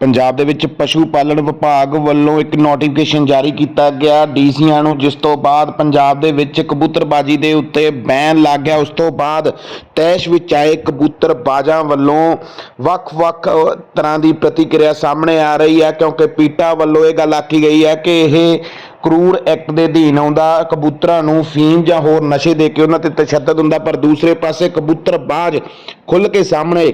ਪੰਜਾਬ ਦੇ ਵਿੱਚ ਪਸ਼ੂ ਪਾਲਣ ਵਿਭਾਗ ਵੱਲੋਂ ਇੱਕ ਨੋਟੀਫਿਕੇਸ਼ਨ ਜਾਰੀ ਕੀਤਾ ਗਿਆ ਡੀਸੀਆਂ ਨੂੰ, ਜਿਸ ਤੋਂ ਬਾਅਦ ਪੰਜਾਬ ਦੇ ਵਿੱਚ ਕਬੂਤਰਬਾਜੀ ਦੇ ਉੱਤੇ ਬੈਨ ਲੱਗ ਗਿਆ। ਉਸ ਤੋਂ ਬਾਅਦ ਤੈਸ਼ ਵਿੱਚ ਆਏ ਕਬੂਤਰਬਾਜ਼ਾਂ ਵੱਲੋਂ ਵੱਖ-ਵੱਖ ਤਰ੍ਹਾਂ ਦੀ ਪ੍ਰਤੀਕਿਰਿਆ ਸਾਹਮਣੇ ਆ ਰਹੀ ਹੈ, ਕਿਉਂਕਿ ਪੀਟਾ ਵੱਲੋਂ ਇਹ ਗੱਲ ਆਖੀ ਗਈ ਹੈ ਕਿ ਇਹ ਕਰੂਰ ਐਕਟ ਦੇ ਅਧੀਨ ਆਉਂਦਾ, ਕਬੂਤਰਾਂ ਨੂੰ ਫੀਮ ਜਾਂ ਹੋਰ ਨਸ਼ੇ ਦੇ ਕੇ ਉਹਨਾਂ ਤੇ ਤਸ਼ੱਦਦ ਹੁੰਦਾ, ਪਰ ਦੂਸਰੇ ਪਾਸੇ ਕਬੂਤਰਬਾਜ਼ ਖੁੱਲ ਕੇ ਸਾਹਮਣੇ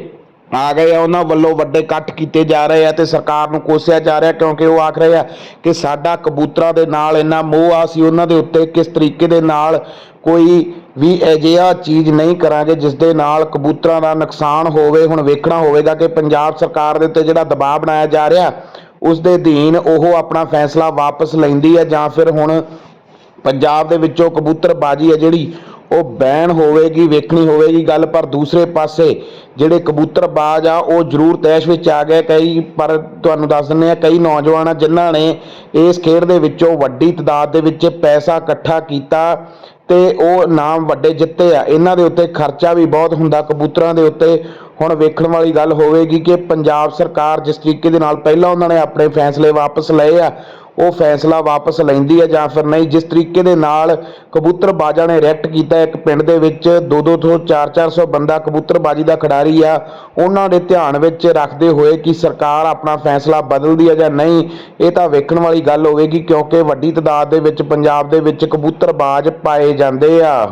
ਆ ਗਏ ਆ, ਉਹਨਾਂ ਵੱਲੋਂ ਵੱਡੇ ਕੱਟ ਕੀਤੇ ਜਾ ਰਹੇ ਆ ਤੇ ਸਰਕਾਰ ਨੂੰ ਕੋਸਿਆ ਜਾ ਰਿਹਾ, ਕਿਉਂਕਿ ਉਹ ਆਖ ਰਹੇ ਆ ਕਿ ਸਾਡਾ ਕਬੂਤਰਾਂ ਦੇ ਨਾਲ ਇੰਨਾ ਮੋਹ ਆ ਸੀ ਉਹਨਾਂ ਦੇ ਉੱਤੇ ਕਿਸ ਤਰੀਕੇ ਦੇ ਨਾਲ ਕੋਈ ਵੀ ਅਜਿਹਾ ਚੀਜ਼ ਨਹੀਂ ਕਰਾਂਗੇ ਜਿਸ ਦੇ ਨਾਲ ਕਬੂਤਰਾਂ ਦਾ ਨੁਕਸਾਨ ਹੋਵੇ, ਹੁਣ ਵੇਖਣਾ ਹੋਵੇਗਾ ਕਿ ਪੰਜਾਬ ਸਰਕਾਰ ਦੇ ਉੱਤੇ ਜਿਹੜਾ ਦਬਾਅ ਬਣਾਇਆ ਜਾ ਰਿਹਾ, ਉਸ ਦੇ ਅਧੀਨ ਉਹ ਆਪਣਾ ਫੈਸਲਾ ਵਾਪਸ ਲੈਂਦੀ ਹੈ ਜਾਂ ਫਿਰ ਹੁਣ ਪੰਜਾਬ ਦੇ ਵਿੱਚੋਂ ਕਬੂਤਰਬਾਜੀ ਹੈ ਜਿਹੜੀ ਉਹ ਬੈਨ ਹੋਵੇਗੀ, ਵੇਖਣੀ ਹੋਵੇਗੀ ਗੱਲ, ਪਰ ਦੂਸਰੇ ਪਾਸੇ ਜਿਹੜੇ ਕਬੂਤਰਬਾਜ਼ ਆ, ਉਹ ਜ਼ਰੂਰ ਤੈਸ਼ ਵਿੱਚ ਆ ਗਏ ਕਈ, ਪਰ ਤੁਹਾਨੂੰ ਦੱਸ ਦਿੰਦੇ ਆ, ਕਈ ਨੌਜਵਾਨ ਆ, ਜਿਨ੍ਹਾਂ ਨੇ ਇਸ ਖੇਡ ਦੇ ਵਿੱਚੋਂ ਵੱਡੀ ਤਦਾਦ ਦੇ ਵਿੱਚ ਪੈਸਾ ਇਕੱਠਾ ਕੀਤਾ ਤੇ ਉਹ ਨਾਮ ਵੱਡੇ ਜਿੱਤੇ ਆ। ਇਹਨਾਂ ਦੇ ਉੱਤੇ ਖਰਚਾ ਵੀ ਬਹੁਤ ਹੁੰਦਾ ਕਬੂਤਰਾਂ ਦੇ ਉੱਤੇ। ਹੁਣ ਵੇਖਣ ਵਾਲੀ ਗੱਲ ਹੋਵੇਗੀ ਕਿ ਪੰਜਾਬ ਸਰਕਾਰ ਜਿਸ ਤਰੀਕੇ ਦੇ ਨਾਲ ਪਹਿਲਾਂ ਉਹਨਾਂ ਨੇ ਆਪਣੇ ਫੈਸਲੇ ਵਾਪਸ ਲਏ ਆ ਉਹ ਫੈਸਲਾ ਵਾਪਸ ਲੈਂਦੀ ਹੈ ਜਾਂ ਫਿਰ ਨਹੀਂ, ਜਿਸ ਤਰੀਕੇ ਦੇ ਨਾਲ ਕਬੂਤਰਬਾਜ਼ਾਂ ਨੇ ਰਿਐਕਟ ਕੀਤਾ ਇੱਕ ਪਿੰਡ ਦੇ ਵਿੱਚ 2-2 ਤੋਂ 4-400 ਬੰਦਾ ਕਬੂਤਰਬਾਜੀ ਦਾ ਖਿਡਾਰੀ ਆ। ਉਹਨਾਂ ਦੇ ਧਿਆਨ ਵਿੱਚ ਰੱਖਦੇ ਹੋਏ ਕਿ ਸਰਕਾਰ ਆਪਣਾ ਫੈਸਲਾ ਬਦਲਦੀ ਹੈ ਜਾਂ ਨਹੀਂ, ਇਹ ਤਾਂ ਵੇਖਣ ਵਾਲੀ ਗੱਲ ਹੋਵੇਗੀ ਕਿਉਂਕਿ ਵੱਡੀ ਤਦਾਦ ਦੇ ਵਿੱਚ ਪੰਜਾਬ ਦੇ ਵਿੱਚ ਕਬੂਤਰਬਾਜ਼ ਪਾਏ ਜਾਂਦੇ ਆ।